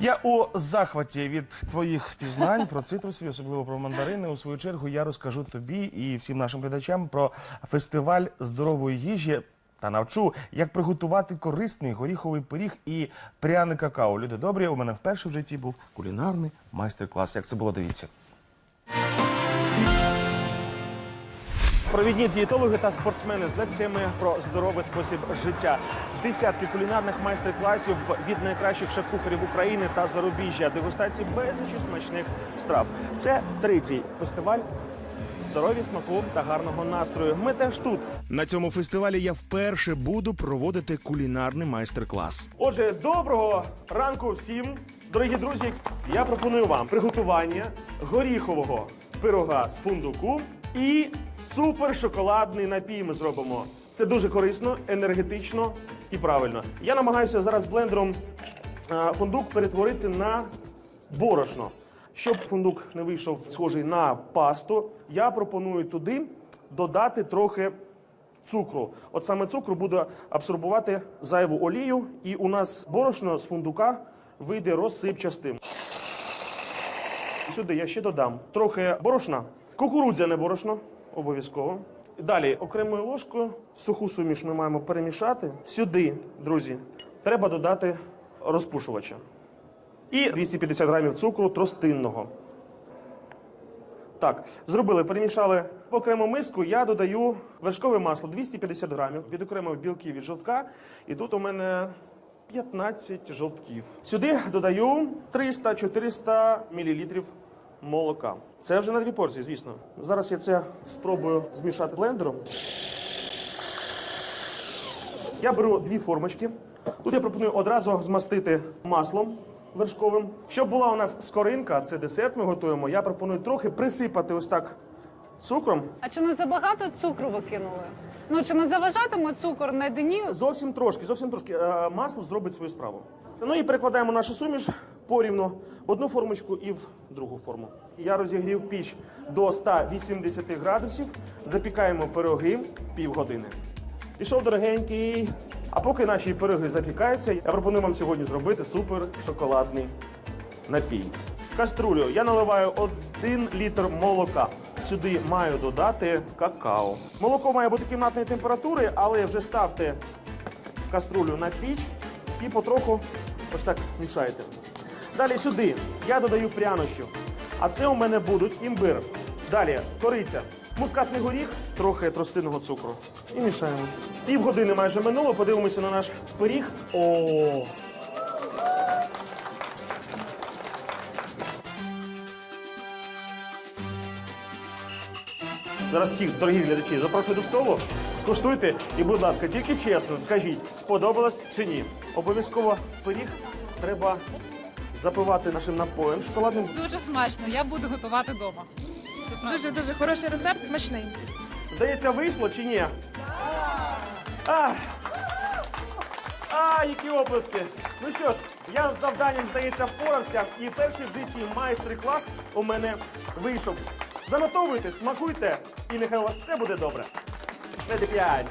Я у захваті від твоїх пізнань про цитрусові, особливо про мандарини. У свою чергу я розкажу тобі і всім нашим глядачам про фестиваль здорової їжі та навчу, як приготувати корисний горіховий пиріг і пряне какао. Люди добрі, у мене вперше в житті був кулінарний майстер-клас. Як це було, дивіться. Провідні дієтологи та спортсмени з лекціями про здоровий спосіб життя. Десятки кулінарних майстер-класів від найкращих шеф-кухарів України та зарубіжжя, дегустації безлічі смачних страв. Це третій фестиваль. Здоров'я, смаку та гарного настрою. Ми теж тут. На цьому фестивалі я вперше буду проводити кулінарний майстер-клас. Отже, доброго ранку всім, дорогі друзі. Я пропоную вам приготування горіхового пирога з фундуку і супер шоколадний напій. Ми зробимо. Це дуже корисно, енергетично і правильно. Я намагаюся зараз блендером фундук перетворити на борошно. Щоб фундук не вийшов схожий на пасту, я пропоную туди додати трохи цукру. От саме цукру буде абсорбувати зайву олію, і у нас борошно з фундука вийде розсипчастим. Сюди я ще додам трохи борошна, кукурудзяне борошно, обов'язково. Далі окремою ложкою суху суміш ми маємо перемішати. Сюди, друзі, треба додати розпушувача. І 250 грамів цукру тростинного. Так, зробили, перемішали в окрему миску. Я додаю вершкове масло 250 грамів, відокремив білки від жовтка. І тут у мене 15 жовтків. Сюди додаю 300-400 мл молока. Це вже на дві порції, звісно. Зараз я це спробую змішати блендером. Я беру дві формочки. Тут я пропоную одразу змастити маслом вершковим. Щоб була у нас скоринка, це десерт ми готуємо. Я пропоную трохи присипати ось так цукром. А чи не забагато цукру ви кинули? Ну чи не заважатиме цукор на дні? Зовсім трошки, зовсім трошки. Е, Масло зробить свою справу. Ну і перекладаємо нашу суміш порівну в одну формочку і в другу форму. Я розігрів піч до 180 градусів. Запікаємо пироги півгодини. Пішов дорогенький. А поки наші пироги запікаються, я пропоную вам сьогодні зробити супер шоколадний напій. В каструлю я наливаю 1 літр молока. Сюди маю додати какао. Молоко має бути кімнатної температури, але вже ставте каструлю на піч і потроху ось так мішайте. Далі сюди я додаю прянощів. А це у мене будуть імбир. Далі кориця, мускатний горіх, трохи тростинного цукру. І мішаємо. Півгодини майже минуло. Подивимося на наш пиріг. О! Зараз всіх, дорогі глядачі, запрошую до столу. Скуштуйте і, будь ласка, тільки чесно, скажіть, сподобалось чи ні. Обов'язково пиріг треба запивати нашим напоєм шоколадним. Дуже смачно, я буду готувати вдома. Дуже дуже хороший рецепт, смачний. Здається, вийшло чи ні? А, а, які оплески. Ну що ж, я з завданням, здається, впорався. І перший в житті майстер-клас у мене вийшов. Занотовуйте, смакуйте, і нехай у вас все буде добре. Це п'ять.